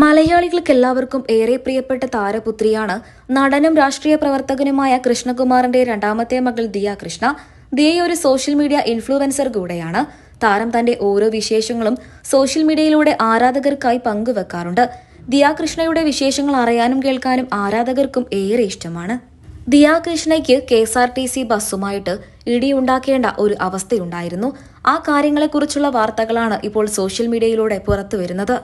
മലയാളികൾക്ക് എല്ലാവർക്കും ഏറെ പ്രിയപ്പെട്ട താരപുത്രിയാണ് നടനും രാഷ്ട്രീയ പ്രവർത്തകനുമായ കൃഷ്ണകുമാറിന്റെ രണ്ടാമത്തെ മകൾ ദിയ കൃഷ്ണ. ദിയ ഒരു സോഷ്യൽ മീഡിയ ഇൻഫ്ലുവൻസർ കൂടെയാണ്. താരം തന്റെ ഓരോ വിശേഷങ്ങളും സോഷ്യൽ മീഡിയയിലൂടെ ആരാധകർക്കായി പങ്കുവെക്കാറുണ്ട്. ദിയ കൃഷ്ണയുടെ വിശേഷങ്ങൾ അറിയാനും കേൾക്കാനും ആരാധകർക്കും ഏറെ ഇഷ്ടമാണ്. Diya കൃഷ്ണയ്ക്ക് K S R T C ബസ്സുമായിട്ട് ഇടിയുണ്ടാക്കേണ്ട ഒരു അവസ്ഥയുണ്ടായിരുന്നു. ആ കാര്യങ്ങളെക്കുറിച്ചുള്ള വാർത്തകളാണ് ഇപ്പോൾ സോഷ്യൽ മീഡിയയിലൂടെ പുറത്തുവരുന്നത്.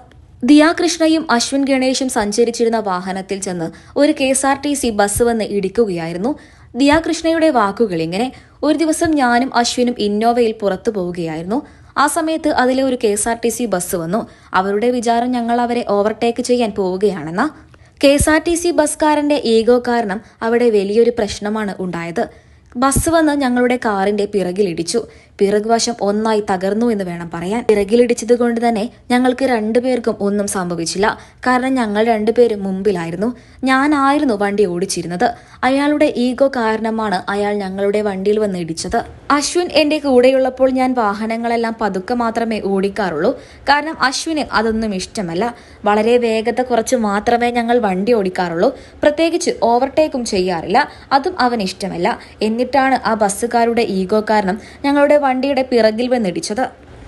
ദിയ കൃഷ്ണയും അശ്വിൻ ഗണേഷും സഞ്ചരിച്ചിരുന്ന വാഹനത്തിൽ ചെന്ന് ഒരു K S R T C bus വന്ന് ഇടിക്കുകയായിരുന്നു. ദിയാകൃഷ്ണയുടെ വാക്കുകൾ ഇങ്ങനെ ഒരു ദിവസം ഞാനും അശ്വിനും ഇന്നോവയിൽ പുറത്തു പോവുകയായിരുന്നു. ആ സമയത്ത് അതിലെ ഒരു K S R T C bus വന്നു. അവരുടെ വിചാരം ഞങ്ങൾ അവരെ ഓവർടേക്ക് ചെയ്യാൻ പോവുകയാണെന്ന. K S R T C ബസ്കാരന്റെ ego കാരണം അവിടെ വലിയൊരു പ്രശ്നമാണ് ഉണ്ടായത്. ബസ് വന്ന് ഞങ്ങളുടെ കാറിന്റെ പിറകിലിടിച്ചു പിറകുവശം ഒന്നായി തകർന്നു എന്ന് വേണം പറയാൻ. പിറകിലിടിച്ചത് കൊണ്ട് തന്നെ ഞങ്ങൾക്ക് രണ്ടുപേർക്കും ഒന്നും സംഭവിച്ചില്ല. കാരണം ഞങ്ങൾ രണ്ടുപേരും മുമ്പിലായിരുന്നു. ഞാനായിരുന്നു വണ്ടി ഓടിച്ചിരുന്നത്. അയാളുടെ ഈഗോ കാരണമാണ് അയാൾ ഞങ്ങളുടെ വണ്ടിയിൽ വന്ന് ഇടിച്ചത്. അശ്വിൻ എന്റെ കൂടെയുള്ളപ്പോൾ ഞാൻ വാഹനങ്ങളെല്ലാം പതുക്കെ മാത്രമേ ഓടിക്കാറുള്ളൂ. കാരണം അശ്വിന് അതൊന്നും ഇഷ്ടമല്ല. വളരെ വേഗത കുറച്ച് മാത്രമേ ഞങ്ങൾ വണ്ടി ഓടിക്കാറുള്ളൂ. പ്രത്യേകിച്ച് ഓവർടേക്കും ചെയ്യാറില്ല. അതും അവൻ ഇഷ്ടമല്ല. എന്നിട്ടാണ് ആ ബസ്സുകാരുടെ ഈഗോ കാരണം ഞങ്ങളുടെ വണ്ടിയുടെ പിറകിൽ വന്നിടിച്ചത്.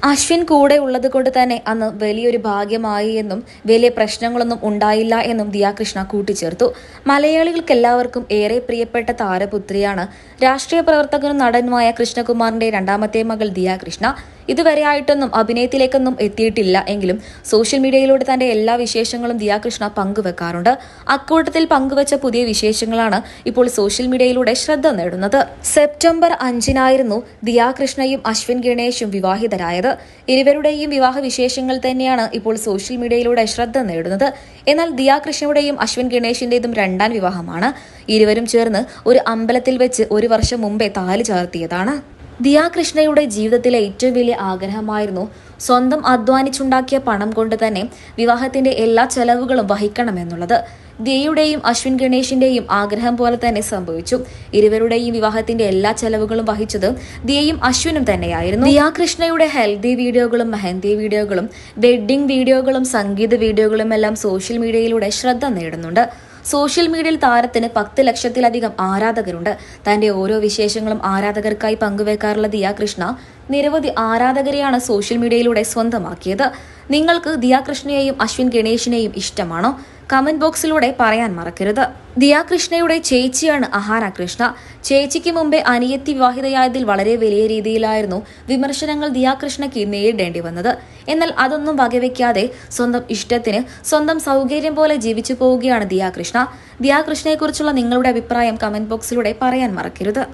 അശ്വിൻ കൂടെ ഉള്ളത് കൊണ്ട് തന്നെ അന്ന് വലിയൊരു ഭാഗ്യമായി എന്നും വലിയ പ്രശ്നങ്ങളൊന്നും ഉണ്ടായില്ല എന്നും ദിയാകൃഷ്ണ കൂട്ടിച്ചേർത്തു. മലയാളികൾക്ക് എല്ലാവർക്കും ഏറെ പ്രിയപ്പെട്ട താരപുത്രിയാണ് രാഷ്ട്രീയ പ്രവർത്തകനും നടനുമായ കൃഷ്ണകുമാറിന്റെ രണ്ടാമത്തെ മകൾ ദിയാകൃഷ്ണ. ഇതുവരെ ആയിട്ടൊന്നും അഭിനയത്തിലേക്കൊന്നും എത്തിയിട്ടില്ല. എങ്കിലും സോഷ്യൽ മീഡിയയിലൂടെ തന്റെ എല്ലാ വിശേഷങ്ങളും ദിയാകൃഷ്ണ പങ്കുവെക്കാറുണ്ട്. അക്കൂട്ടത്തിൽ പങ്കുവച്ച പുതിയ വിശേഷങ്ങളാണ് ഇപ്പോൾ സോഷ്യൽ മീഡിയയിലൂടെ ശ്രദ്ധ നേടുന്നത്. സെപ്റ്റംബർ അഞ്ചിനായിരുന്നു ദിയാകൃഷ്ണയും അശ്വിൻ ഗണേഷും വിവാഹിതരായത്. ഇരുവരുടെയും വിവാഹ വിശേഷങ്ങൾ തന്നെയാണ് ഇപ്പോൾ സോഷ്യൽ മീഡിയയിലൂടെ ശ്രദ്ധ നേടുന്നത്. എന്നാൽ ദിയാകൃഷ്ണയുടെയും അശ്വിൻ ഗണേഷിന്റേതും രണ്ടാം വിവാഹമാണ്. ഇരുവരും ചേർന്ന് ഒരു അമ്പലത്തിൽ വെച്ച് ഒരു വർഷം മുമ്പേ താലി ചാർത്തിയതാണ്. ദിയാകൃഷ്ണയുടെ ജീവിതത്തിലെ ഏറ്റവും വലിയ ആഗ്രഹമായിരുന്നു സ്വന്തം അധ്വാനിച്ചുണ്ടാക്കിയ പണം കൊണ്ട് തന്നെ വിവാഹത്തിന്റെ എല്ലാ ചെലവുകളും വഹിക്കണമെന്നുള്ളത്. ദിയയുടെയും അശ്വിൻ ഗണേഷിന്റെയും ആഗ്രഹം പോലെ തന്നെ സംഭവിച്ചു. ഇരുവരുടെയും വിവാഹത്തിന്റെ എല്ലാ ചെലവുകളും വഹിച്ചത് ദിയയും അശ്വിനും തന്നെയായിരുന്നു. ദിയാകൃഷ്ണയുടെ ഹെൽത്തി വീഡിയോകളും മെഹന്തി വീഡിയോകളും വെഡ്ഡിംഗ് വീഡിയോകളും സംഗീത വീഡിയോകളും എല്ലാം സോഷ്യൽ മീഡിയയിലൂടെ ശ്രദ്ധ നേടുന്നുണ്ട്. സോഷ്യൽ മീഡിയയിൽ താരത്തിന് പത്ത് ലക്ഷത്തിലധികം ആരാധകരുണ്ട്. തന്റെ ഓരോ വിശേഷങ്ങളും ആരാധകർക്കായി പങ്കുവെക്കാറുള്ള ദിയ കൃഷ്ണ നിരവധി ആരാധകരെയാണ് സോഷ്യൽ മീഡിയയിലൂടെ സ്വന്തമാക്കിയത്. നിങ്ങൾക്ക് ദിയ കൃഷ്ണയെയും അശ്വിൻ ഗണേഷിനെയും ഇഷ്ടമാണോ? കമന്റ് ബോക്സിലൂടെ പറയാൻ മറക്കരുത്. ദിയ കൃഷ്ണയുടെ ചേച്ചിയാണ് അഹാന കൃഷ്ണ. ചേച്ചിക്ക് മുമ്പേ അനിയത്തി വിവാഹിതയായതിൽ വളരെ വലിയ രീതിയിലായിരുന്നു വിമർശനങ്ങൾ ദിയ കൃഷ്ണയ്ക്ക് നേരിടേണ്ടി വന്നത്. എന്നാൽ അതൊന്നും വകവെക്കാതെ സ്വന്തം ഇഷ്ടത്തിന് സ്വന്തം സൗകര്യം പോലെ ജീവിച്ചു പോവുകയാണ് ദിയ കൃഷ്ണ ദിയ കൃഷ്ണയെക്കുറിച്ചുള്ള നിങ്ങളുടെ അഭിപ്രായം കമന്റ് ബോക്സിലൂടെ പറയാൻ മറക്കരുത്.